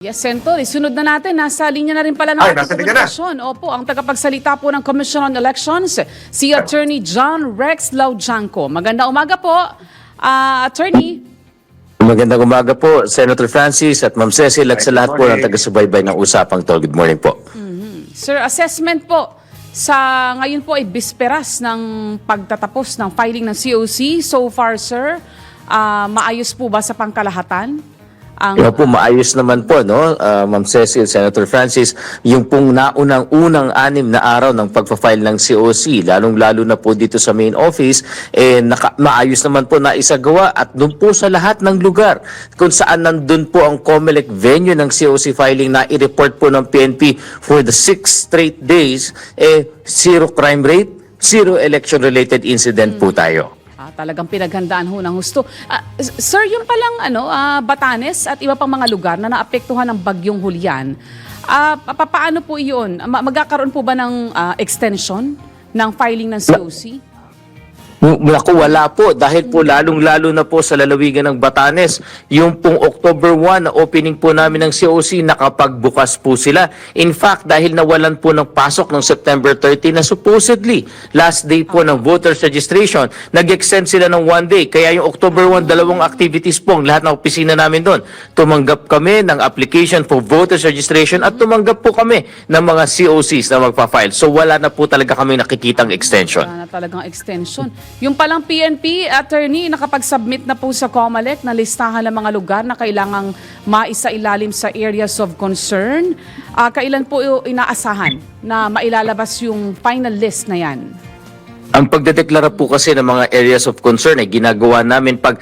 Yes, Senator. Isunod na natin. Nasa linya na rin pala ng Ay, nasa linya na. komunikasyon. Opo, ang tagapagsalita po ng Commission on Elections, si Attorney John Rex Laujanco. Maganda umaga po, ah, Attorney. Magandang umaga po, Senator Francis at Ma'am Cecil at sa lahat po ng taga-subaybay ng Usapang Tol. Good morning po. Sir, assessment po sa ngayon po ay bisperas ng pagtatapos ng filing ng COC. So far, sir, ah, maayos po ba sa pangkalahatan? Ang, Yung po, maayos naman po, no, ah, Ma'am Cecil, Senator Francis, yung pong naunang-unang anim na araw ng pagpa-file ng COC, lalong-lalo na po dito sa main office, eh, naka, maayos naman po na isagawa at doon po sa lahat ng lugar kung saan nandun po ang COMELEC venue ng COC filing na i-report po ng PNP for the six straight days, eh, zero crime rate, zero election-related incident po tayo. Talagang pinaghandaan ho ng husto. S- sir, yung palang ano, ah, Batanes at iba pang mga lugar na naapektuhan ng bagyong Hulyan, ah, pa- pa- paano po iyon? Ma- magkakaroon po ba ng ah, extension ng filing ng COC? Naku, wala po. Dahil po lalong-lalo na po sa lalawigan ng Batanes, yung pong October 1 na opening po namin ng COC, nakapagbukas po sila. In fact, dahil nawalan po ng pasok ng September 30 na supposedly last day po ng voters registration, nag-extend sila ng one day. Kaya yung October 1, dalawang activities po ang lahat ng opisina namin doon. Tumanggap kami ng application for voters registration at tumanggap po kami ng mga COCs na magpa-file. So wala na po talaga kami nakikitang extension. Wala na talagang extension. Yung palang PNP, attorney, nakapag-submit na po sa COMELEC na listahan ng mga lugar na kailangang maisa-ilalim sa areas of concern. Ah, kailan po inaasahan na mailalabas yung final list na yan? Ang pagdedeklara po kasi ng mga areas of concern ay ginagawa namin pag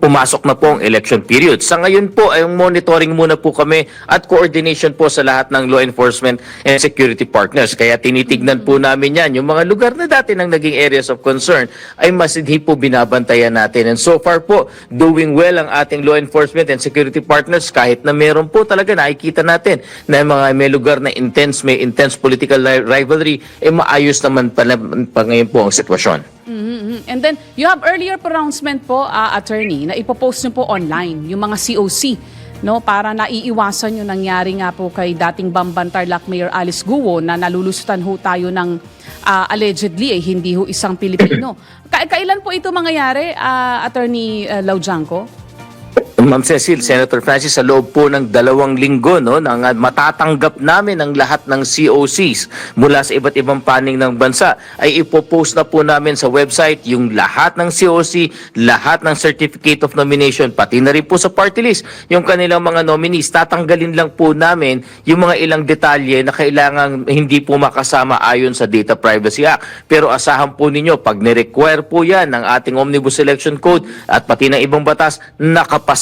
pumasok na po ang election period. Sa ngayon po ay monitoring muna po kami at coordination po sa lahat ng law enforcement and security partners. Kaya tinitignan po namin yan. Yung mga lugar na dati ng naging areas of concern ay mas hindi po binabantayan natin. And so far po, doing well ang ating law enforcement and security partners kahit na meron po talaga nakikita natin na mga may lugar na intense, may intense political li- rivalry, eh maayos naman pala pa ngayon po ang sitwasyon. Mhm. And then, you have earlier pronouncement po, ah, attorney, na ipopost nyo po online, yung mga COC, no, para naiiwasan yung nangyari nga po kay dating Bamban Tarlac Mayor Alice Guo na nalulusutan ho tayo ng ah, allegedly, eh, hindi ho isang Pilipino. Ka- kailan po ito mangyayari, ah, attorney uh, Laujanco? Ma'am Cecil, Senator Francis, sa loob po ng dalawang linggo, no, nang uh, matatanggap namin ang lahat ng COCs mula sa iba't ibang paning ng bansa, ay ipopost na po namin sa website yung lahat ng COC, lahat ng Certificate of Nomination, pati na rin po sa party list, yung kanilang mga nominees. Tatanggalin lang po namin yung mga ilang detalye na kailangan hindi po makasama ayon sa Data Privacy Act. Pero asahan po ninyo, pag nirequire po yan ng ating Omnibus Election Code at pati ng ibang batas,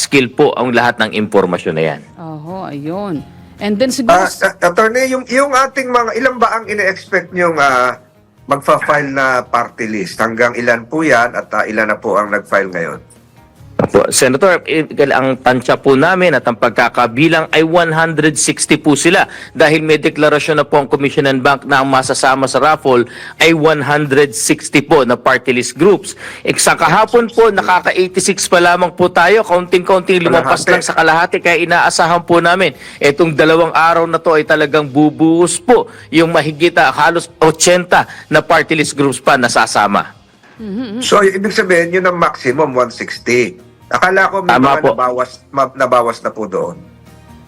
nakapaskil po ang lahat ng impormasyon na yan. Oho, ayun. And then siguro... Uh, attorney, yung, yung ating mga, ilan ba ang ine-expect niyong ah, magfa-file na party list? Hanggang ilan po yan at ah, ilan na po ang nag-file ngayon? Po, Senator, ang tansya po namin at ang pagkakabilang ay 160 po sila dahil may deklarasyon na po ang Commission and Bank na ang masasama sa raffle ay 160 po na party list groups. E, sa kahapon po, nakaka-86 pa lamang po tayo, kaunting-kaunting lumapas Kalahati. lang sa kalahati kaya inaasahan po namin itong dalawang araw na to ay talagang bubuhos po yung mahigita halos 80 na party list groups pa nasasama. So, ibig sabihin, yun ang maximum, 160. Akala ko may Tama mga po. nabawas, ma- nabawas na po doon.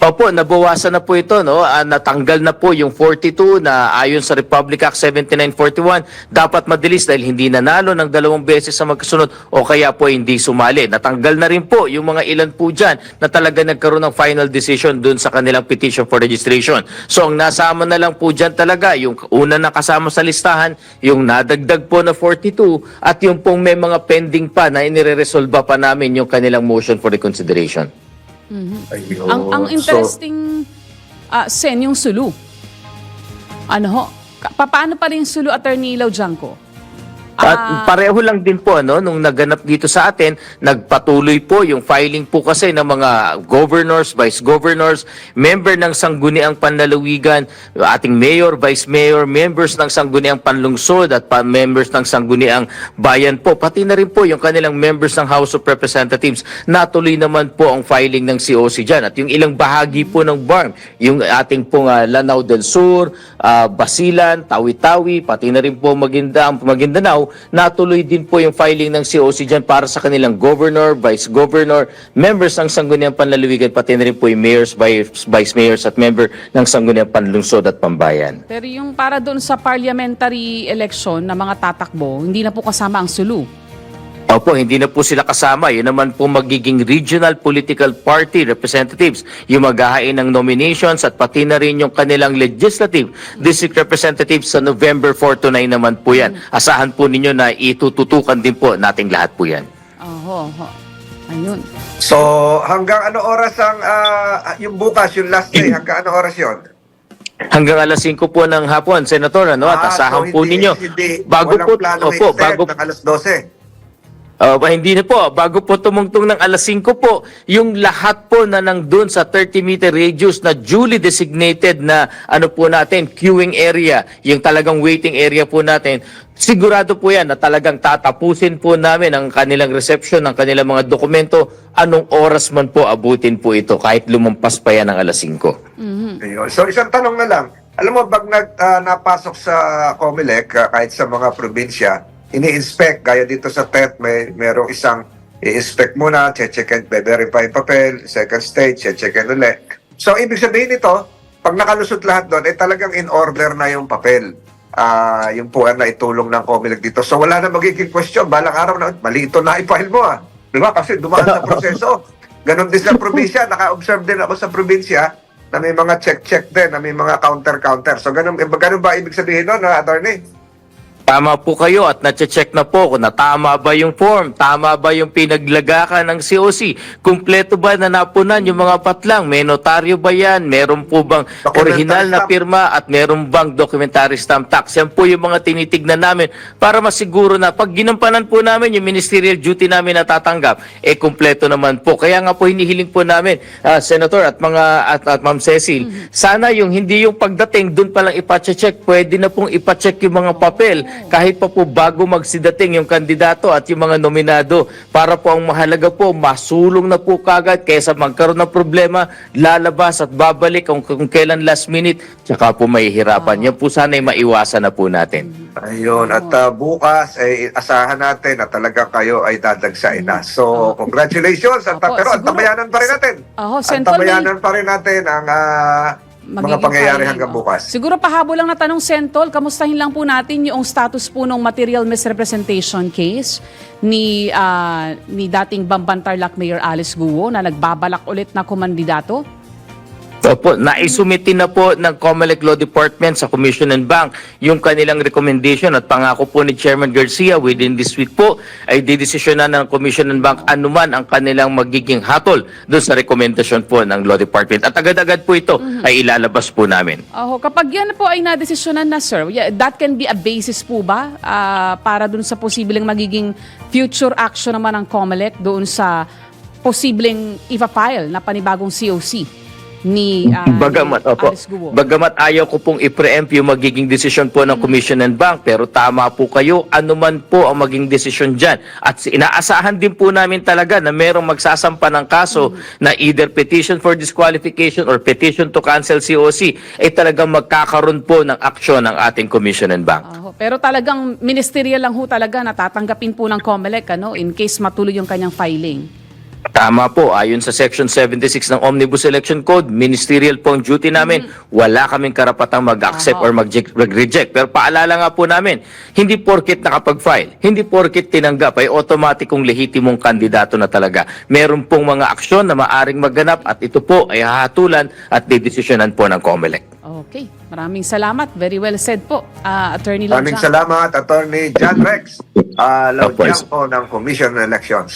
Opo, nabawasan na po ito, no? Ah, natanggal na po yung 42 na ayon sa Republic Act 7941, dapat madilis dahil hindi nanalo ng dalawang beses sa magkasunod o kaya po hindi sumali. Natanggal na rin po yung mga ilan po dyan na talaga nagkaroon ng final decision dun sa kanilang petition for registration. So ang nasama na lang po dyan talaga, yung una na kasama sa listahan, yung nadagdag po na 42 at yung pong may mga pending pa na inire-resolve pa namin yung kanilang motion for reconsideration. Ayun. Ang, ang So, interesting, ah, Sen, yung sulu. Ano ho? Ka- paano pa rin sulu, Attorney Laujanco? At Ah. pareho lang din po ano nung naganap dito sa atin, nagpatuloy po yung filing po kasi ng mga governors, vice governors, member ng Sangguniang Panlalawigan, ating mayor, vice mayor, members ng Sangguniang Panlungsod at pa members ng Sangguniang Bayan po, pati na rin po yung kanilang members ng House of Representatives. Natuloy naman po ang filing ng COC dyan. At yung ilang bahagi po ng BARM, yung ating pong ah, Lanao del Sur, ah, Basilan, Tawi-Tawi, pati na rin po Maguinda, Maguindanao, natuloy din po yung filing ng COC dyan para sa kanilang governor, vice governor, members ng Sangguniang Panlalawigan, pati na rin po yung mayors, vice, vice mayors at member ng Sangguniang Panlungsod at Pambayan. Pero yung para doon sa parliamentary election na mga tatakbo, hindi na po kasama ang Sulu. Opo, hindi na po sila kasama. Yun naman po magiging regional political party representatives, yung maghahain ng nominations at pati na rin yung kanilang legislative district representatives sa November 4 to 9 naman po yan. Asahan po ninyo na itututukan din po nating lahat po yan. Oho, oho. Ayun. So, hanggang ano oras ang, ah, yung bukas, yung last day, hanggang ano oras yon? Hanggang alas 5 po ng hapon, Senator, ano, at asahan po ninyo. Ah, Hindi, Bago walang po, plano opo, extend bago ng alas 12. Uh, hindi na po. Bago po tumungtong ng alas 5 po, yung lahat po na nandun sa 30-meter radius na duly designated na ano po natin, queuing area, yung talagang waiting area po natin, sigurado po yan na talagang tatapusin po namin ang kanilang reception, ng kanilang mga dokumento, anong oras man po abutin po ito, kahit lumampas pa yan ng alas 5. Ayun. So, isang tanong na lang. Alam mo, pag nag, ah, napasok sa COMELEC, ah, kahit sa mga probinsya, ini-inspect, gaya dito sa TET, may merong isang i-inspect muna, check and verify papel, second stage, check and ulit. So, ibig sabihin nito, pag nakalusot lahat doon, eh talagang in order na yung papel. Ah, yung puan na itulong ng COMELEC dito. So, wala na magiging question. Balang araw na, mali ito na i-file mo ah. Di ba? Kasi dumaan sa proseso. Ganon din sa probinsya. Naka-observe din ako sa probinsya na may mga check-check din, na may mga counter-counter. So, ganun, eh, ganun ba ibig sabihin nun, na attorney? Tama po kayo at na-check na po kung na tama ba yung form, tama ba yung pinaglagakan ng COC, kumpleto ba na napunan yung mga patlang, may notaryo ba yan, meron po bang original na pirma at meron bang documentary stamp tax. Yan po yung mga tinitignan namin para masiguro na pag ginampanan po namin yung ministerial duty namin na tatanggap, eh kumpleto naman po. Kaya nga po hinihiling po namin, ah, Senator at mga at, at Ma'am Cecil, sana yung hindi yung pagdating doon pa lang ipacheck, pwede na pong ipacheck yung mga papel kahit pa po bago magsidating yung kandidato at yung mga nominado para po ang mahalaga po masulong na po kagad kaysa magkaroon ng problema, lalabas at babalik kung, kung kailan last minute, tsaka po mahihirapan. Yan po sana ay maiwasan na po natin. Ayun. At ah, bukas, eh, asahan natin na talaga kayo ay dadagsain na. So, congratulations. At, Opo, pero siguro- antabayanan pa rin natin. Oho, Ang tabayanan pa rin natin ang ah, mga pangyayari hanggang bukas. Siguro pahabol lang na tanong, Sentol, kamustahin lang po natin yung status po ng material misrepresentation case ni ah, ni dating Bambantarlac Mayor Alice Guo na nagbabalak ulit na kumandidato? Opo, naisumiti na po ng COMELEC Law Department sa Commission and Bank yung kanilang recommendation at pangako po ni Chairman Garcia within this week po ay didesisyonan ng Commission and Bank anuman ang kanilang magiging hatol doon sa recommendation po ng Law Department. At agad-agad po ito ay ilalabas po namin. Oho, kapag yan po ay nadesisyonan na, sir, that can be a basis po ba ah, para dun sa posibleng magiging future action naman ng COMELEC doon sa posibleng ipa-file na panibagong COC ni, ah, Bagamat, opo. Bagamat ayaw ko pong i-preempt yung magiging desisyon po ng Commission and Bank, pero tama po kayo, anuman po ang maging desisyon dyan. At si- inaasahan din po namin talaga na merong magsasampa ng kaso na either petition for disqualification or petition to cancel COC, ay talagang magkakaroon po ng aksyon ng ating Commission and Bank. Oho, pero talagang ministerial lang ho talaga na tatanggapin po ng COMELEC ano, in case matuloy yung kanyang filing. Tama po, ayon sa Section 76 ng Omnibus Election Code, ministerial po ang duty namin. Wala kaming karapatang mag-accept or mag- mag-reject. Pero paalala nga po namin, hindi porkit nakapag-file, hindi porkit tinanggap ay automatikong lehitimong kandidato na talaga. Meron pong mga aksyon na maaring maganap at ito po ay hahatulan at didesisyonan po ng COMELEC. Okay, maraming salamat. Very well said po, ah, Attorney Lodja. Maraming salamat, Attorney John Rex, uh, Opo, Laudiang po ng Commission on Elections.